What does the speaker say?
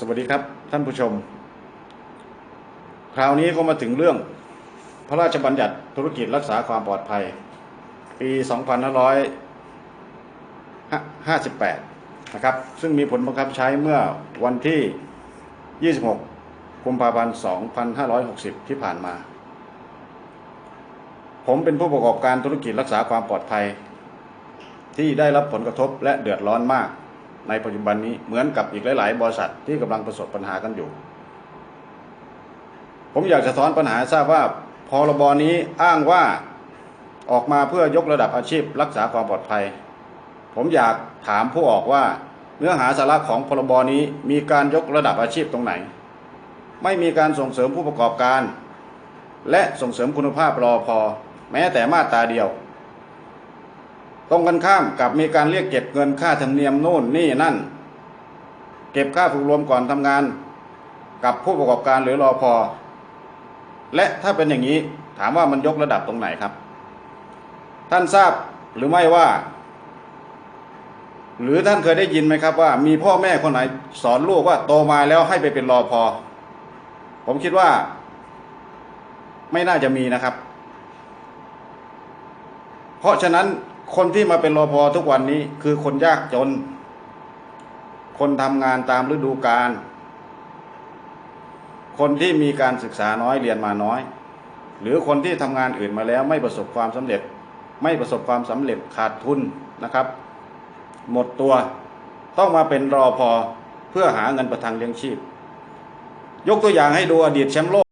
สวัสดีครับท่านผู้ชม คราวนี้ก็มาถึงเรื่อง พระราชบัญญัติธุรกิจรักษาความปลอดภัย ปี 2558 นะครับ ซึ่งมีผลบังคับใช้เมื่อวันที่ 26 กุมภาพันธ์ 2560 ที่ผ่านมา ผมเป็นผู้ประกอบการธุรกิจรักษาความปลอดภัย ที่ได้รับผลกระทบและเดือดร้อนมาก ในปัจจุบันนี้เหมือนกับอีกหลาย ๆ บริษัทที่กำลังประสบปัญหากันอยู่ ผมอยากจะสอนปัญหาทราบว่าพรบนี้อ้างว่าออกมาเพื่อยกระดับอาชีพ รักษาความปลอดภัย ผมอยากถามผู้ออกว่าเนื้อหาสาระของพรบนี้มีการยกระดับอาชีพตรงไหน ไม่มีการส่งเสริมผู้ประกอบการ และส่งเสริมคุณภาพรอพอ แม้แต่มาตราเดียว ตรงกันข้ามกับมีการเรียกเก็บเงินค่าธรรมเนียมโน่นนี่นั่น เก็บค่าฝึกรวมก่อนทำงาน กับผู้ประกอบการหรือรอพอและถ้าเป็นอย่างนี้ถามว่ามันยกระดับตรงไหนครับ ท่านทราบหรือไม่ว่า หรือท่านเคยได้ยินไหมครับว่า มีพ่อแม่คนไหนสอนลูกว่าโตมาแล้วให้ไปเป็นรอพอผมคิดว่า ไม่น่าจะมีนะครับ เพราะฉะนั้น คนที่มาเป็นรอพอทุกวันนี้คือคนยากจน คนทำงานตามฤดูกาลคนที่มีการศึกษาน้อยเรียนมาน้อย หรือคนที่ทำงานอื่นมาแล้วไม่ประสบความสำเร็จ ไม่ประสบความสำเร็จขาดทุนนะครับ หมดตัวต้องมาเป็นรอพอเพื่อหาเงินประทังเลี้ยงชีพ ยกตัวอย่างให้ดูอดีตแชมป์โลก